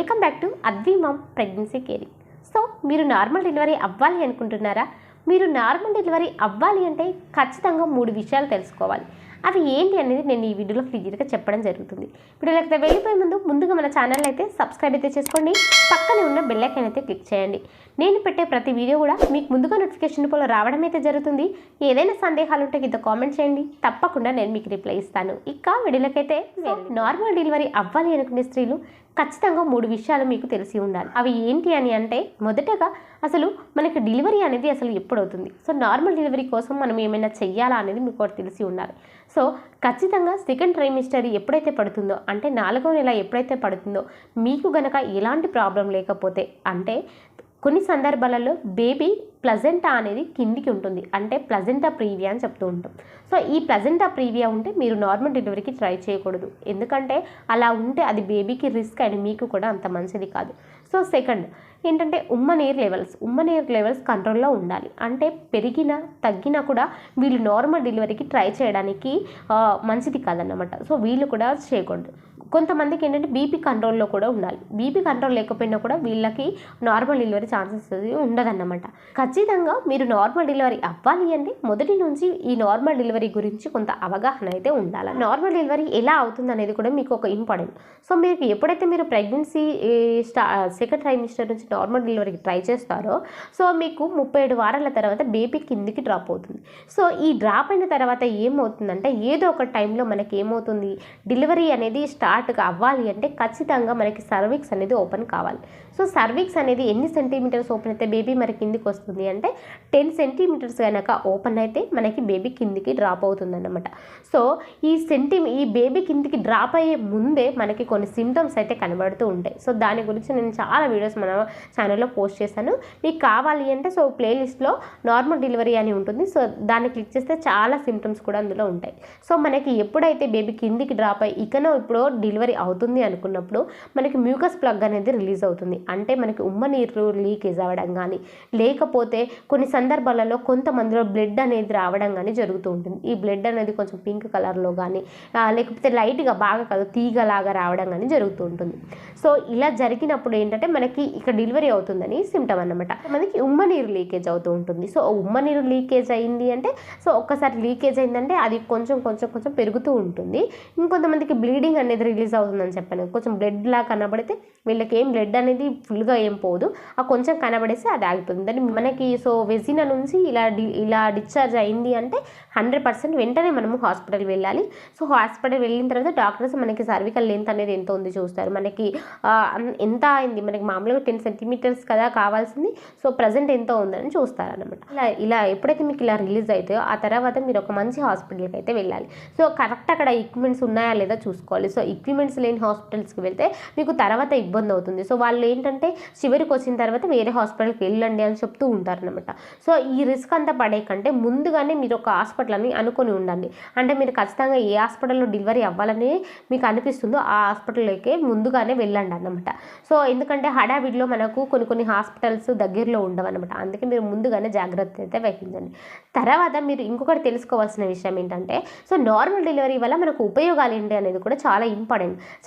Welcome back to Advi mom pregnancy caring. So మీరు normal delivery అవ్వాలి అనుకుంటున్నారా? మీరు నార్మల్ డెలివరీ అవ్వాలి అంటే ఖచ్చితంగా మూడు విషయాలు తెలుసుకోవాలి. అవి ఏంటి అనేది నేను ఈ వీడియోలో క్లియర్గా చెప్పడం జరుగుతుంది. ఇప్పుడు లేకపోతే వెళ్ళిపోయే ముందు ముందుగా మన ఛానల్ అయితే సబ్స్క్రైబ్ అయితే చేసుకోండి. పక్కనే ఉన్న బెల్లైకన్ అయితే క్లిక్ చేయండి. నేను పెట్టే ప్రతి వీడియో కూడా మీకు ముందుగా నోటిఫికేషన్ రూపంలో రావడం అయితే జరుగుతుంది. ఏదైనా సందేహాలు ఉంటే కింద కామెంట్ చేయండి. తప్పకుండా నేను మీకు రిప్లై ఇస్తాను. ఇక వీడియోలకైతే నార్మల్ డెలివరీ అవ్వాలి అనుకునే స్త్రీలు ఖచ్చితంగా మూడు విషయాలు మీకు తెలిసి ఉండాలి. అవి ఏంటి అని అంటే మొదటగా అసలు మనకి డెలివరీ అనేది అసలు ఎప్పుడు అవుతుంది సో నార్మల్ డెలివరీ కోసం మనం ఏమైనా చెయ్యాలా అనేది మీకు ఒకటి తెలిసి ఉండాలి. సో ఖచ్చితంగా సెకండ్ ట్రైమిస్టర్ ఎప్పుడైతే పడుతుందో అంటే నాలుగో నెల ఎప్పుడైతే పడుతుందో మీకు గనక ఎలాంటి ప్రాబ్లం లేకపోతే అంటే కొన్ని సందర్భాలలో బేబీ ప్లజెంటా అనేది కిందికి ఉంటుంది. అంటే ప్లజెంటా ప్రీవియా అని చెప్తూ ఉంటాం. సో ఈ ప్లజెంటా ప్రీవియా ఉంటే మీరు నార్మల్ డెలివరీకి ట్రై చేయకూడదు. ఎందుకంటే అలా ఉంటే అది బేబీకి రిస్క్ అండ్ మీకు కూడా అంత మంచిది కాదు. సో సెకండ్ ఏంటంటే ఉమ్మనీర్ లెవెల్స్. ఉమ్మనీర్ లెవెల్స్ కంట్రోల్లో ఉండాలి. అంటే పెరిగినా తగ్గినా కూడా వీళ్ళు నార్మల్ డెలివరీకి ట్రై చేయడానికి మంచిది కాదన్నమాట. సో వీళ్ళు కూడా చేయకూడదు. కొంతమందికి ఏంటంటే బీపీ కంట్రోల్లో కూడా ఉండాలి. బీపీ కంట్రోల్ లేకపోయినా కూడా వీళ్ళకి నార్మల్ డెలివరీ ఛాన్సెస్ ఉండదన్నమాట. ఖచ్చితంగా మీరు నార్మల్ డెలివరీ అవ్వాలి అంటే మొదటి నుంచి ఈ నార్మల్ డెలివరీ గురించి కొంత అవగాహన అయితే ఉండాలి. నార్మల్ డెలివరీ ఎలా అవుతుంది అనేది కూడా మీకు ఒక ఇంపార్టెంట్ సో మీకు ఎప్పుడైతే మీరు ప్రెగ్నెన్సీ స్టా సెకండ్ ట్రైమిస్టర్ నుంచి నార్మల్ డెలివరీకి ట్రై చేస్తారో సో మీకు ముప్పై ఏడు వారాల తర్వాత బేబీ కిందికి డ్రాప్ అవుతుంది. సో ఈ డ్రాప్ అయిన తర్వాత ఏమవుతుందంటే ఏదో ఒక టైంలో మనకి ఏమవుతుంది డెలివరీ అనేది స్టార్ట్ అవ్వాలి అంటే ఖచ్చితంగా మనకి సర్విక్స్ అనేది ఓపెన్ కావాలి. సో సర్విక్స్ అనేది ఎన్ని సెంటీమీటర్స్ ఓపెన్ అయితే బేబీ మరి కిందికి వస్తుంది అంటే టెన్ సెంటీమీటర్స్ కనుక ఓపెన్ అయితే మనకి బేబీ కిందికి డ్రాప్ అవుతుంది అన్నమాట సో ఈ సెంటీ ఈ బేబీ కిందికి డ్రాప్ అయ్యే ముందే మనకి కొన్ని సిమ్టమ్స్ అయితే కనబడుతూ ఉంటాయి. సో దాని గురించి నేను చాలా వీడియోస్ మన ఛానల్లో పోస్ట్ చేశాను. మీకు కావాలి అంటే సో ప్లేలిస్ట్లో నార్మల్ డెలివరీ అని ఉంటుంది. సో దాన్ని క్లిక్ చేస్తే చాలా సిమ్టమ్స్ కూడా అందులో ఉంటాయి. సో మనకి ఎప్పుడైతే బేబీ కిందికి డ్రాప్ అయ్యి ఇకనో ఇప్పుడు డెలివరీ అవుతుంది అనుకున్నప్పుడు మనకి మ్యూకస్ ప్లగ్ అనేది రిలీజ్ అవుతుంది. అంటే మనకి ఉమ్మ నీరు లీకేజ్ అవ్వడం కానీ లేకపోతే కొన్ని సందర్భాలలో కొంతమందిలో బ్లడ్ అనేది రావడం కానీ జరుగుతూ ఉంటుంది. ఈ బ్లడ్ అనేది కొంచెం పింక్ కలర్లో కానీ లేకపోతే లైట్గా బాగా కాదు తీగలాగా రావడం కానీ జరుగుతూ ఉంటుంది. సో ఇలా జరిగినప్పుడు ఏంటంటే మనకి ఇక్కడ డెలివరీ అవుతుందని సిమ్టమ్ అన్నమాట. మనకి ఉమ్మ నీరు లీకేజ్ అవుతూ ఉంటుంది. సో ఉమ్మ నీరు లీకేజ్ అయింది అంటే సో ఒక్కసారి లీకేజ్ అయిందంటే అది కొంచెం కొంచెం కొంచెం పెరుగుతూ ఉంటుంది. ఇంకొంతమందికి బ్లీడింగ్ అనేది రిలీజ్ అవుతుందని చెప్పాను. కొంచెం బ్లడ్ లా కనబడితే వీళ్ళకి ఏం బ్లడ్ అనేది ఫుల్గా ఏం పోదు. ఆ కొంచెం కనబడేస్తే అది ఆగిపోతుంది. దాన్ని మనకి సో వెజినా నుంచి ఇలా డి ఇలా డిశ్చార్జ్ అయింది అంటే హండ్రెడ్ పర్సెంట్ వెంటనే మనము హాస్పిటల్ వెళ్ళాలి. సో హాస్పిటల్ వెళ్ళిన తర్వాత డాక్టర్స్ మనకి సర్వికల్ లెంత్ అనేది ఎంత ఉంది చూస్తారు. మనకి ఎంత అయింది? మనకి మామూలుగా టెన్ సెంటీమీటర్స్ కదా కావాల్సింది. సో ప్రజెంట్ ఎంత ఉందని చూస్తారు అనమాట ఇలా ఇలా ఎప్పుడైతే మీకు ఇలా రిలీజ్ అవుతాయో ఆ తర్వాత మీరు ఒక మంచి హాస్పిటల్కి అయితే వెళ్ళాలి. సో కరెక్ట్ అక్కడ ఎక్విప్మెంట్స్ ఉన్నాయా లేదా చూసుకోవాలి. సో ఎక్విప్మెంట్స్ లేని హాస్పిటల్స్కి వెళ్తే మీకు తర్వాత ఇబ్బంది అవుతుంది. సో వాళ్ళు ఏంటంటే చివరికి వచ్చిన తర్వాత వేరే హాస్పిటల్కి వెళ్ళండి అని చెప్తూ ఉంటారనమాట సో ఈ రిస్క్ అంతా పడే కంటే ముందుగానే మీరు ఒక హాస్పిటల్ అని అనుకొని ఉండండి. అంటే మీరు ఖచ్చితంగా ఏ హాస్పిటల్లో డెలివరీ అవ్వాలని మీకు అనిపిస్తుందో ఆ హాస్పిటల్లోకి ముందుగానే వెళ్ళండి అన్నమాట. సో ఎందుకంటే హడావిడిలో మనకు కొన్ని కొన్ని హాస్పిటల్స్ దగ్గరలో ఉండవన్నమాట. అందుకే మీరు ముందుగానే జాగ్రత్త అయితే వహించండి. తర్వాత మీరు ఇంకొకటి తెలుసుకోవాల్సిన విషయం ఏంటంటే సో నార్మల్ డెలివరీ వల్ల మనకు ఉపయోగాలు ఏంటి అనేది కూడా చాలా ఇంపార్టెంట్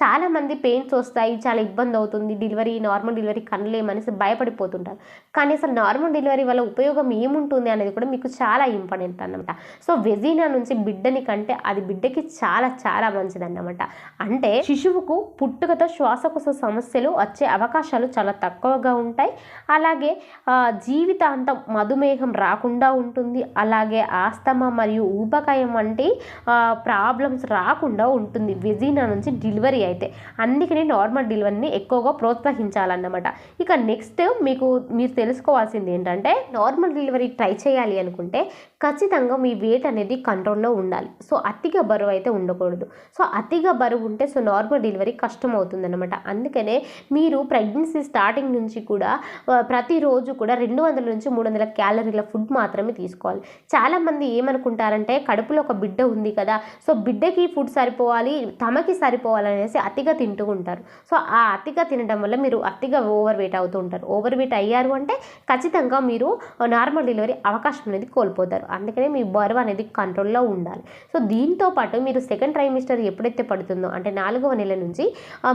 చాలా మంది పెయిన్స్ వస్తాయి చాలా ఇబ్బంది అవుతుంది డెలివరీ నార్మల్ డెలివరీ కనలేమనేసి భయపడిపోతుంటారు. కానీ అసలు నార్మల్ డెలివరీ వల్ల ఉపయోగం ఏముంటుంది అనేది కూడా మీకు చాలా ఇంపార్టెంట్ అన్నమాట. సో వెజీనా నుంచి బిడ్డని కంటే అది బిడ్డకి చాలా చాలా మంచిది అన్నమాట అంటే శిశువుకు పుట్టుకతో శ్వాసకోశ సమస్యలు వచ్చే అవకాశాలు చాలా తక్కువగా ఉంటాయి. అలాగే జీవితాంతం మధుమేహం రాకుండా ఉంటుంది. అలాగే ఆస్తమా మరియు ఊబకాయం వంటి ప్రాబ్లమ్స్ రాకుండా ఉంటుంది. వెజీనా నుంచి డెలివరీ అయితే అందుకని నార్మల్ డెలివరీని ఎక్కువగా ప్రోత్సహించాలన్నమాట. ఇక నెక్స్ట్ మీకు మీరు తెలుసుకోవాల్సింది ఏంటంటే నార్మల్ డెలివరీ ట్రై చేయాలి అనుకుంటే ఖచ్చితంగా మీ వెయిట్ అనేది కంట్రోల్లో ఉండాలి. సో అతిగా బరువు అయితే ఉండకూడదు. సో అతిగా బరువు ఉంటే సో నార్మల్ డెలివరీ కష్టం అవుతుంది అనమాట అందుకనే మీరు ప్రెగ్నెన్సీ స్టార్టింగ్ నుంచి కూడా ప్రతిరోజు కూడా రెండు వందల నుంచి మూడు వందల క్యాలరీల ఫుడ్ మాత్రమే తీసుకోవాలి. చాలామంది ఏమనుకుంటారంటే కడుపులో ఒక బిడ్డ ఉంది కదా సో బిడ్డకి ఫుడ్ సరిపోవాలి తమకి సరిపో సరిపోవాలనేసి అతిగా తింటూ ఉంటారు. సో ఆ అతిగా తినడం వల్ల మీరు అతిగా ఓవర్ వెయిట్ అవుతూ ఉంటారు. ఓవర్ వెయిట్ అయ్యారు అంటే ఖచ్చితంగా మీరు నార్మల్ డెలివరీ అవకాశం అనేది కోల్పోతారు. అందుకనే మీ బరువు అనేది కంట్రోల్లో ఉండాలి. సో దీంతో పాటు మీరు సెకండ్ ట్రైమిస్టర్ ఎప్పుడైతే పడుతుందో అంటే నాలుగవ నెల నుంచి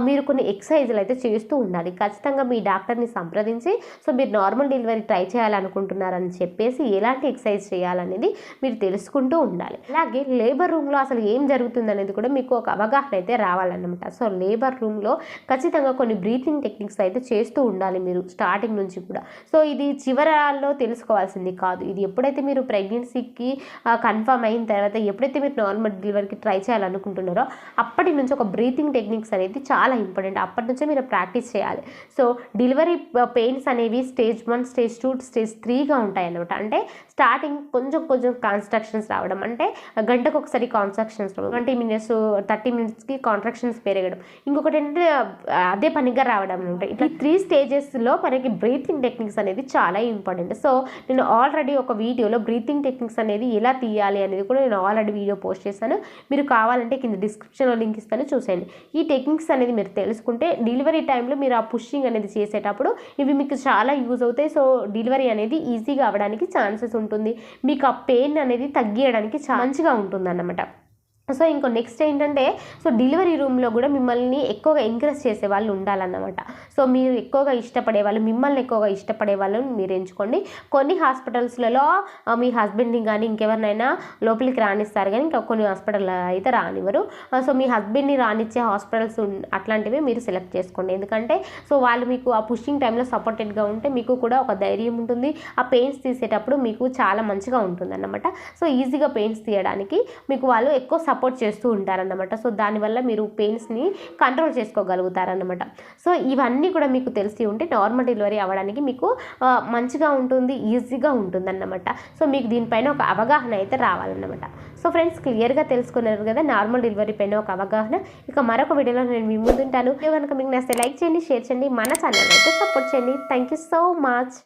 మీరు కొన్ని ఎక్సర్సైజులు అయితే చేస్తూ ఉండాలి. ఖచ్చితంగా మీ డాక్టర్ని సంప్రదించి సో మీరు నార్మల్ డెలివరీ ట్రై చేయాలనుకుంటున్నారని చెప్పేసి ఎలాంటి ఎక్సర్సైజ్ చేయాలనేది మీరు తెలుసుకుంటూ ఉండాలి. అలాగే లేబర్ రూమ్లో అసలు ఏం జరుగుతుంది అనేది కూడా మీకు ఒక అవగాహన అయితే రావాలి. రావాలన్నమాట సో లేబర్ రూమ్లో ఖచ్చితంగా కొన్ని బ్రీతింగ్ టెక్నిక్స్ అయితే చేస్తూ ఉండాలి మీరు స్టార్టింగ్ నుంచి కూడా. సో ఇది చివరాల్లో తెలుసుకోవాల్సింది కాదు. ఇది ఎప్పుడైతే మీరు ప్రెగ్నెన్సీకి కన్ఫర్మ్ అయిన తర్వాత ఎప్పుడైతే మీరు నార్మల్ డెలివరీకి ట్రై చేయాలనుకుంటున్నారో అప్పటి నుంచి ఒక బ్రీతింగ్ టెక్నిక్స్ అనేది చాలా ఇంపార్టెంట్. అప్పటి నుంచే మీరు ప్రాక్టీస్ చేయాలి. సో డెలివరీ పెయిన్స్ అనేవి stage one stage two stage త్రీగా ఉంటాయి అన్నమాట అంటే స్టార్టింగ్ కొంచెం కొంచెం కాన్స్ట్రక్షన్స్ రావడం. అంటే గంటకు ఒకసారి కాన్స్ట్రక్షన్స్ రావడం. ట్వంటీ మినిట్స్ థర్టీ మినిట్స్కి కాంట్రాక్షన్స్ పెరగడం. ఇంకొకటి ఏంటంటే అదే పనిగా రావడం అనమాట ఇట్లా త్రీ స్టేజెస్లో మనకి బ్రీతింగ్ టెక్నిక్స్ అనేది చాలా ఇంపార్టెంట్ సో నేను ఆల్రెడీ ఒక వీడియోలో బ్రీతింగ్ టెక్నిక్స్ అనేది ఎలా తీయాలి అనేది కూడా నేను ఆల్రెడీ వీడియో పోస్ట్ చేశాను. మీరు కావాలంటే కింద డిస్క్రిప్షన్లో లింక్ ఇస్తాను చూసేయండి. ఈ టెక్నిక్స్ అనేది మీరు తెలుసుకుంటే డెలివరీ టైంలో మీరు ఆ పుషింగ్ అనేది చేసేటప్పుడు ఇవి మీకు చాలా యూజ్ అవుతాయి. సో డెలివరీ అనేది ఈజీగా అవ్వడానికి ఛాన్సెస్ ఉంటుంది. మీకు ఆ పెయిన్ అనేది తగ్గియడానికి ఛాన్స్గా మంచిగా ఉంటుంది అన్నమాట సో ఇంకో నెక్స్ట్ ఏంటంటే సో డెలివరీ రూమ్లో కూడా మిమ్మల్ని ఎక్కువగా ఎంకరేజ్ చేసే వాళ్ళు ఉండాలన్నమాట. సో మీరు ఎక్కువగా ఇష్టపడే వాళ్ళు మిమ్మల్ని ఎక్కువగా ఇష్టపడే వాళ్ళని మీరు ఎంచుకోండి. కొన్ని హాస్పిటల్స్లలో మీ హస్బెండ్ని కానీ ఇంకెవరినైనా లోపలికి రానిస్తారు కానీ ఇంకా కొన్ని హాస్పిటల్ అయితే రానివ్వరు. సో మీ హస్బెండ్ని రానిచ్చే హాస్పిటల్స్ అట్లాంటివి మీరు సెలెక్ట్ చేసుకోండి. ఎందుకంటే సో వాళ్ళు మీకు ఆ పుషింగ్ టైంలో సపోర్టెడ్గా ఉంటే మీకు కూడా ఒక ధైర్యం ఉంటుంది. ఆ పెయిన్స్ తీసేటప్పుడు మీకు చాలా మంచిగా ఉంటుందన్నమాట. సో ఈజీగా పెయిన్స్ తీయడానికి మీకు వాళ్ళు ఎక్కువ సపోర్ట్ చేస్తూ ఉంటారన్నమాట. సో దానివల్ల మీరు పెయిన్స్ని కంట్రోల్ చేసుకోగలుగుతారన్నమాట. సో ఇవన్నీ కూడా మీకు తెలిసి ఉంటే నార్మల్ డెలివరీ అవ్వడానికి మీకు మంచిగా ఉంటుంది ఈజీగా ఉంటుంది అన్నమాట సో మీకు దీనిపైన ఒక అవగాహన అయితే రావాలన్నమాట. సో ఫ్రెండ్స్ క్లియర్గా తెలుసుకున్నారు కదా నార్మల్ డెలివరీ పైన ఒక అవగాహన. ఇక మరొక వీడియోలో నేను మీ ముందుంటాను కనుక మీకు నచ్చితే లైక్ చేయండి షేర్ చేయండి. మన ఛానల్ అయితే సపోర్ట్ చేయండి. Thank you so much